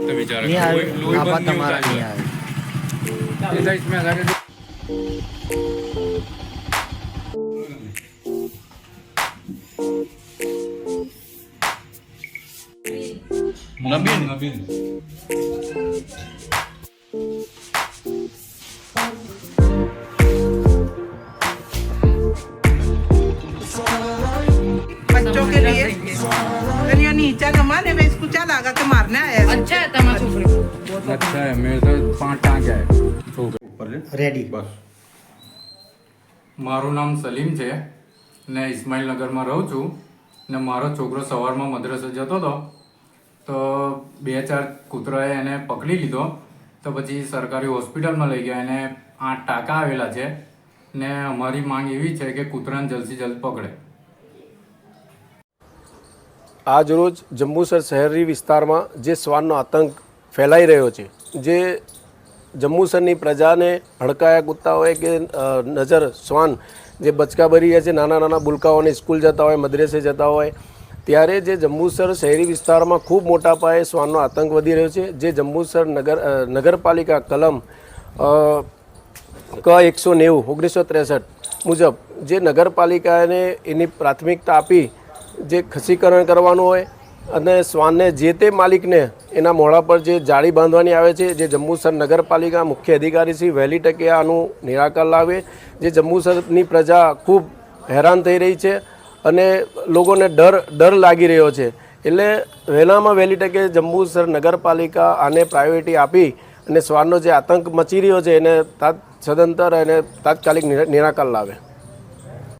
तो बेचारा लोही आफत हमारा नहीं आया ऐसा इसमें अगर नबीन नबीन बच्चों के लिए गलियों नीचा कमाने में क्या लगा के मारने आया है? अच्छा है તમારા છોકરો अच्छा है मेरे तो पांच टांग है छोकरे રેડી બસ મારું નામ સલીમ છે ને ઇસ્માઇલનગરમાં રહું છું ને મારો છોકરો સવારમાં મદ્રસે જતો હતો તો બે ચાર કૂતરાએ એને પકડી લીધો તો પછી સરકારી હોસ્પિટલમાં લઈ ગયા એને આઠ ટાંકા આવેલા છે ને અમારી માંગ એવી છે કે કૂતરાને જલ્દથી જલ્દ પકડે આજ રોજ જંબુસર શહેરી વિસ્તારમાં જે શ્વાનનો આતંક ફેલાઈ રહ્યો છે, જે જંબુસરની પ્રજાને હડકાયા કૂદતા હોય કે નજર શ્વાન જે બચકા ભરી રહ્યા છે, નાના નાના બુલકાઓને સ્કૂલ જતા હોય, મદ્રેસે જતા હોય, ત્યારે જે જંબુસર શહેરી વિસ્તારમાં ખૂબ મોટા પાયે શ્વાનનો આતંક વધી રહ્યો છે, જે જંબુસર નગર નગરપાલિકા કલમ ક એકસો નેવું, ઓગણીસો ત્રેસઠ મુજબ જે નગરપાલિકાને એની પ્રાથમિકતા આપી જે ખસીકરણ કરવાનું હોય અને શ્વાનને જે તે માલિકને એના મોઢા પર જે જાળી બાંધવાની આવે છે, જે જંબુસર નગરપાલિકા મુખ્ય અધિકારી શ્રી વહેલી ટકે આનું નિરાકર લાવે, જે જંબુસરની પ્રજા ખૂબ હેરાન થઈ રહી છે અને લોકોને ડર ડર લાગી રહ્યો છે. એટલે વહેલામાં વહેલી ટકે જંબુસર નગરપાલિકા આને પ્રાયોરિટી આપી અને શ્વાનનો જે આતંક મચી રહ્યો છે એને તાત, સદંતર અને તાત્કાલિક નિરા- નિરાકર લાવે.